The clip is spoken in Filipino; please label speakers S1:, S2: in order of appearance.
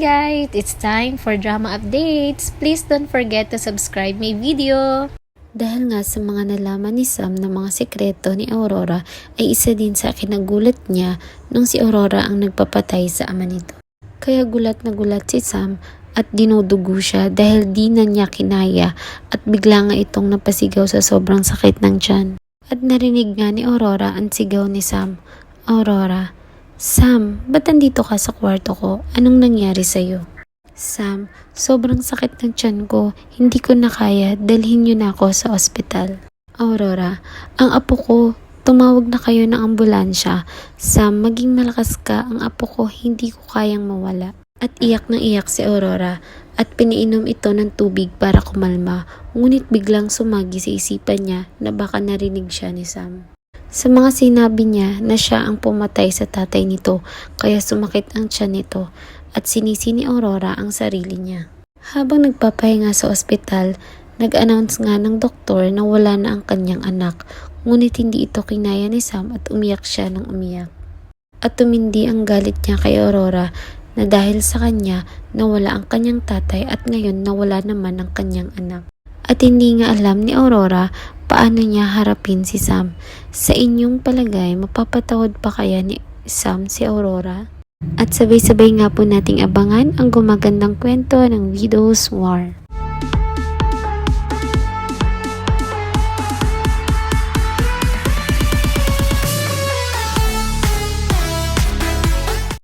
S1: guys! It's time for drama updates. Please don't forget to subscribe my video. Dahil nga sa mga nalaman ni Sam na mga sekreto ni Aurora ay isa din sa kinagulat niya nung si Aurora ang nagpapatay sa ama nito. Kaya gulat na gulat si Sam at dinudugo siya dahil di na niya kinaya at bigla nga itong napasigaw sa sobrang sakit ng tiyan. At narinig nga ni Aurora ang sigaw ni Sam. Aurora, Sam, ba't nandito ka sa kwarto ko? Anong nangyari sa'yo? Sam, sobrang sakit ng tiyan ko. Hindi ko na kaya. Dalhin niyo na ako sa ospital. Aurora, ang apo ko, tumawag na kayo ng ambulansya. Sam, maging malakas ka. Ang apo ko, hindi ko kayang mawala. At iyak na iyak si Aurora at piniinom ito ng tubig para kumalma. Ngunit biglang sumagi sa isipan niya na baka narinig siya ni Sam. Sa mga sinabi niya na siya ang pumatay sa tatay nito kaya sumakit ang tiyan nito at sinisi ni Aurora ang sarili niya. Habang nagpapahinga sa ospital, nag-announce nga ng doktor na wala na ang kanyang anak ngunit hindi ito kinaya ni Sam at umiyak siya ng umiyak. At tumindi ang galit niya kay Aurora na dahil sa kanya nawala ang kanyang tatay at ngayon nawala naman ang kanyang anak. At hindi nga alam ni Aurora paano niya harapin si Sam. Sa inyong palagay, mapapatawad pa kaya ni Sam si Aurora? At sabay-sabay nga po nating abangan ang gumagandang kwento ng Widow's War.